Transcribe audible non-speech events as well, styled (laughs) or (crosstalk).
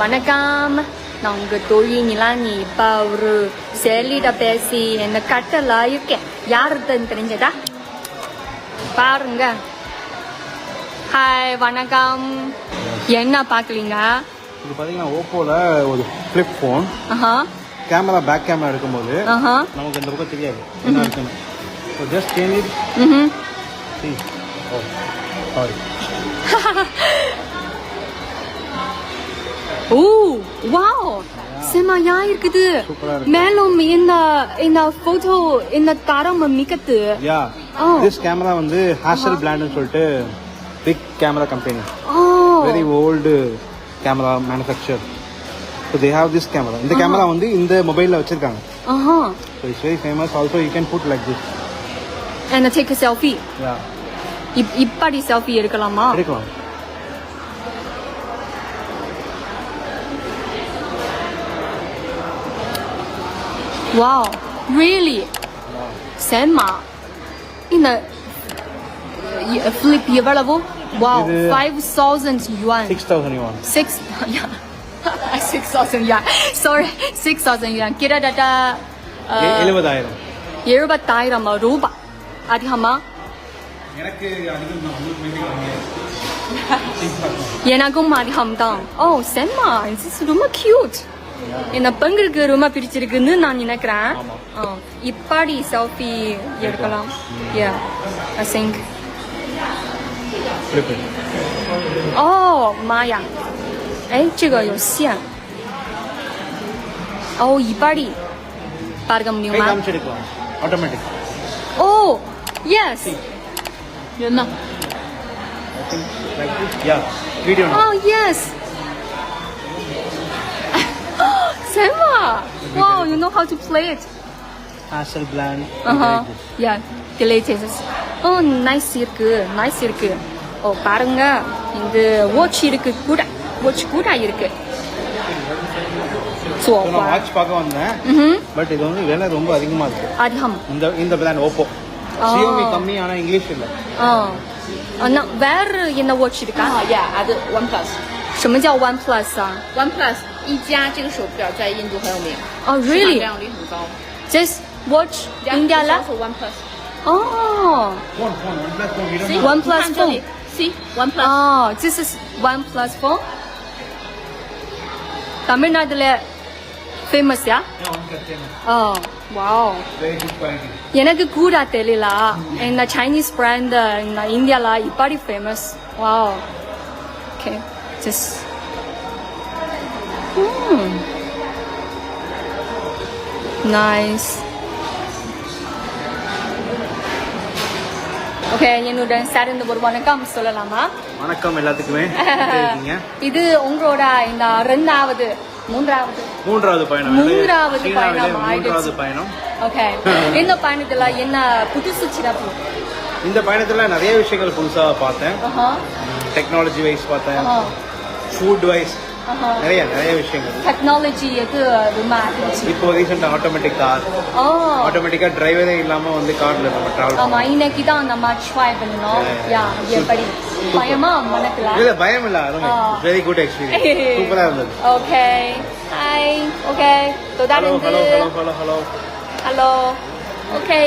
வணக்கம். நான் உங்க தோழி நிலானி. இப்போ ஒரு செயலிட பேசி என்ன கட்டல இருக்கேன் யாருன்னு தெரிஞ்சதா? பாருங்க. ஹாய் வணக்கம். என்ன பார்க்கலீங்க? இது பார்த்தீங்கன்னா ஓப்போவில் ஒரு flip phone camera back camera எடுக்கும்போது ஆஹா. நமக்கு இந்த பக்கம் தெரியாது. என்ன இருக்குன்னு. Just change sorry oh wow. செமையா இருக்குது. மேலும் இந்த இந்த போட்டோ இந்த தரம் மிக்கத்து. யா. திஸ் கேமரா வந்து ஹாசல் பிராண்டுன்னு சொல்லிட்டு big camera company very old camera manufacturer so they have this camera இந்த கேமரா வந்து இந்த மொபைலில் வச்சிருக்காங்க. So it's very famous also you can put like this selfie. Yeah if இப்படி செல்ஃபி எடுக்கலாமா? எடுக்கலாம். வாவ் ரியலி செம்ம இந்த ஃபிளிப் எவ்வளவு வாவ் இது- five thousand yuan six thousand you six (laughs) (laughs) six thousand yuan sorry six thousand yuan கிட்டத்தட்ட அஹ், எழுபதாயிரம் எழுபத்தாயிரம் ரூபாய் அதிகமா எனக்கு அதிகம் தான் எனக்கும் அதிகம்தான் ஓ செம்மா இது ரொம்ப கியூட் பங்குக்கு ரொம்ப பிடிச்சிருக்குன்னு நான் நினைக்கிறேன் இப்பாடி செல்ஃபி எடுக்கலாம் I think 어, 마야. 에이, 이거 요시야. 어, 이빨이 빨간 뮤마. automatic. 오, yes. 연나. I think like this. Yeah. Video. Oh, yes. Selma! Wow, you know how to play it. Hassel blend. Uh huh. Yeah, deleted. Oh, nice இருக்கு nice இருக்கு ஓ பாருங்க இந்த watch இருக்கு கூட watch கூட இருக்கு So, so நான் watch பார்க்க வந்தேன் ம் பட் இது வந்து விலை ரொம்ப அதிகமா இருக்கு அதிகம் இந்த இந்த பிராண்ட் ஓப்போ ஆ. சியோமி கம்மி ஆனா இங்கிலீஷ் இல்ல 嗯，啊，那 where in the watch 的 啊 got？ ，Yeah，அது OnePlus。什么叫 One Plus 啊？ OnePlus 一加这个手表在印度很有名，哦市场，really？占有率很高。 This watch Yeah, India it's la？ also OnePlus。哦 phone phone one plus phone we don't See, have. One 你 Plus 看这里 See OnePlus。哦，this is One Plus phone。தமிழ்நாட்டுல famous yeah Yeah, one plus ten. Oh wow Very good quality. எனக்கு கூட தெரியல இந்த Chinese brand இந்த இந்தியால இப்படி famous wow okay just nice okay என்னுடன் சேர்ந்து ஒரு வணக்கம் சொல்லலாமா? வணக்கம் எல்லாத்துக்குமே. (laughs) இது உங்களோட இந்த ரெண்டாவது மூன்றாவது. மூன்றாவது பயணம் மூன்றாவது பயணம் மூன்றாவது. பயணம். ஓகே இந்த பயணத்துல என்ன புதுசு சிறப்பு? இந்த பயணத்துல நிறைய விஷயங்கள் புதுசா பார்த்தேன். டெக்னாலஜி வைஸ் பார்த்தேன். ஃபுட் வைஸ் ஆஹா நிறைய நிறைய விஷயங்கள். டெக்னாலஜி எது ரொம்ப இப்போ ரீசெண்ட் ஆட்டோமேட்டிக் கார் ஆட்டோமேட்டிக்கா டிரைவரே இல்லாம வந்து கார்ல நம்ம டிராவல் ஆமா இன்னைக்கு தான் நம்ம ட்ரை பண்ணணும் யா எப்படி? பயமா? மனத்துல இல்ல பயம் இல்ல. வெரி குட் எக்ஸ்பீரியன்ஸ் சூப்பரா இருந்தது. ஓகே ஹாய் ஓகே தொடர்ந்து hello hello hello hello hello okay